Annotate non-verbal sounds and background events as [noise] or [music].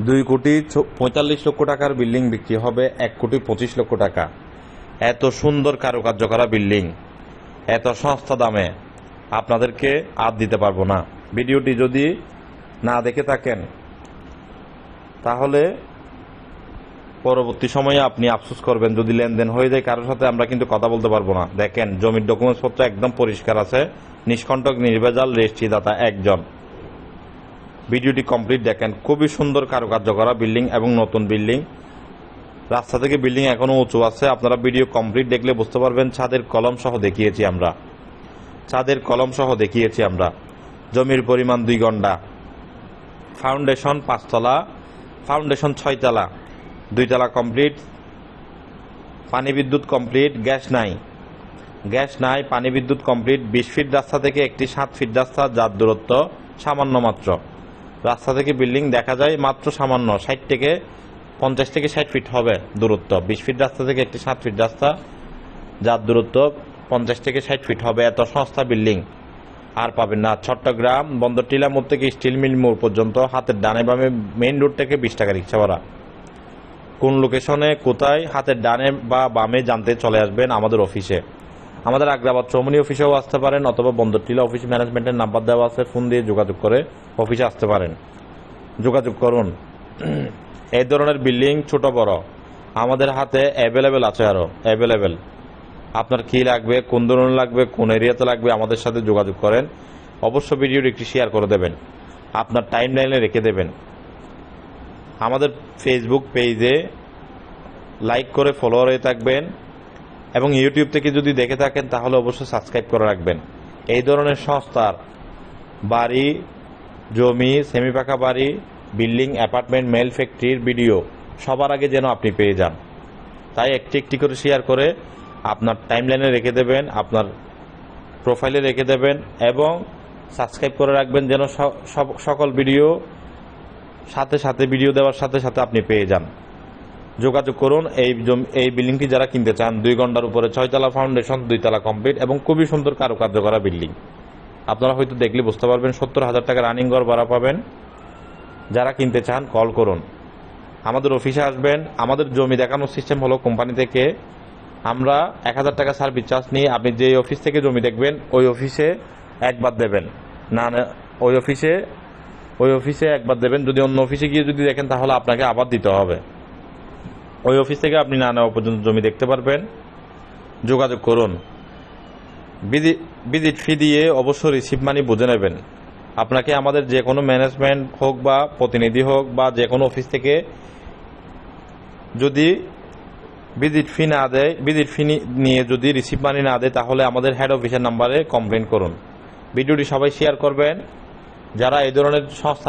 দুই কোটি পঁয়তাল্লিশ লক্ষ টাকার বিল্ডিং বিক্রি হবে, এক কোটি পঁচিশ লক্ষ টাকা। এত সুন্দর কারুকার্য করা বিল্ডিং, এত সস্তা দামে আপনাদেরকে আর দিতে পারব না। ভিডিওটি যদি না দেখে থাকেন, তাহলে পরবর্তী সময়ে আপনি আফসোস করবেন, যদি লেনদেন হয়ে যায় কারোর সাথে আমরা কিন্তু কথা বলতে পারব না। দেখেন, জমির ডকুমেন্টস পত্র একদম পরিষ্কার আছে, নিষ্কণ্টক, নির্ভেজাল, রেজিস্ট্রিদাতা একজন। ভিডিওটি কমপ্লিট দেখেন। খুবই সুন্দর কারুকার্য করা বিল্ডিং এবং নতুন বিল্ডিং। রাস্তা থেকে বিল্ডিং এখনও উঁচু আছে। আপনারা ভিডিও কমপ্লিট দেখলে বুঝতে পারবেন ছাদের কলম সহ দেখিয়েছি আমরা। ছাদের কলম সহ দেখিয়েছি আমরা। জমির পরিমাণ দুই ঘণ্টা। ফাউন্ডেশন পাঁচতলা। ফাউন্ডেশন ছয়তলা। দুইতলা কমপ্লিট। পানি বিদ্যুৎ কমপ্লিট। গ্যাস নাই। গ্যাস নাই, পানি বিদ্যুৎ কমপ্লিট। বিশ ফিট রাস্তা থেকে একটি সাত ফিট রাস্তা, যার দূরত্ব সামান্য মাত্র। রাস্তা থেকে বিল্ডিং দেখা যায় মাত্র সামান্য, ষাট থেকে পঞ্চাশ থেকে ষাট ফিট হবে দূরত্ব। বিশ ফিট রাস্তা থেকে একটি সাত ফিট রাস্তা, যার দূরত্ব পঞ্চাশ থেকে ষাট ফিট হবে। এত সস্তা বিল্ডিং। আর পাবেন না। চট্টগ্রাম বন্দর টিলা মোড় থেকে স্টিল মিল মোড় পর্যন্ত হাতের ডানে বামে মেইন রোড থেকে বিশ টাকা রিক্সা ভাড়া। কোন লোকেশনে, কোথায়, হাতের ডানে বা বামে জানতে চলে আসবেন আমাদের অফিসে। আমাদের আগ্রাবাদ চৌমনি অফিসেও আসতে পারেন অথবা বন্দর টিলা অফিস ম্যানেজমেন্টের নাম্বার দেওয়া আছে ফোন দিয়ে যোগাযোগ করে অফিসে আসতে পারেন। যোগাযোগ করুন। [clears throat] এই ধরনের বিল্ডিং ছোট, বড়, আমাদের হাতে অ্যাভেলেবেল আছে আরও অ্যাভেলেবেল আপনার কি লাগবে, কোন ধরনের লাগবে, কোন এরিয়াতে লাগবে, আমাদের সাথে যোগাযোগ করেন। অবশ্য ভিডিওটি একটি শেয়ার করে দেবেন। আপনার টাইম লাইনে রেখে দেবেন। আমাদের ফেসবুক পেজে লাইক করে ফলোয়ার হয়ে থাকবেন। এবং ইউটিউব থেকে যদি দেখে থাকেন, তাহলে অবশ্যই সাবস্ক্রাইব করে রাখবেন। এই ধরনের সংস্থার বাড়ি, জমি সেমি পাকা বাড়ি, বিল্ডিং, অ্যাপার্টমেন্ট, মেল ফ্যাক্টরির ভিডিও সবার আগে যেন আপনি পেয়ে যান। তাই একটি একটি করে শেয়ার করে আপনার টাইমলাইনে রেখে দেবেন, আপনার প্রোফাইলে রেখে দেবেন এবং সাবস্ক্রাইব করে রাখবেন যেন সকল ভিডিও সাথে সাথে, ভিডিও দেওয়ার সাথে সাথে আপনি পেয়ে যান। যোগাযোগ করুন। এই এই বিল্ডিংটি যারা কিনতে চান দুই ঘণ্টার উপরে ছয়তলা ফাউন্ডেশন দুইতলা কমপ্লিট এবং খুবই সুন্দর কারুকার্য করা বিল্ডিং। আপনারা হয়তো দেখলে বুঝতে পারবেন সত্তর হাজার টাকা রানিং ঘর ভাড়া পাবেন। যারা কিনতে চান কল করুন। আমাদের অফিসে আসবেন। আমাদের জমি দেখানোর সিস্টেম হলো কোম্পানি থেকে আমরা এক হাজার টাকা সার্ভিস চার্জ নিয়ে আপনি যে অফিস থেকে জমি দেখবেন ওই অফিসে একবার দেবেন। না না, ওই অফিসে ওই অফিসে একবার দেবেন। যদি অন্য অফিসে গিয়ে যদি দেখেন তাহলে আপনাকে আবার দিতে হবে। ওই অফিস থেকে আপনি না নেওয়া পর্যন্ত জমি দেখতে পারবেন। যোগাযোগ করুন। ভিজিট ফি দিয়ে অবশ্য রিসিভ মানি বুঝে নেবেন। আপনাকে আমাদের যে কোনো ম্যানেজমেন্ট হোক বা প্রতিনিধি হোক বা যে কোনো অফিস থেকে যদি ভিজিট ফি না দেয় ভিজিট ফি নিয়ে যদি রিসিভ মানি না দেয়, তাহলে আমাদের হেড অফিসের নাম্বারে কমপ্লেন করুন। ভিডিওটি সবাই শেয়ার করবেন। যারা এই ধরনের সংস্থা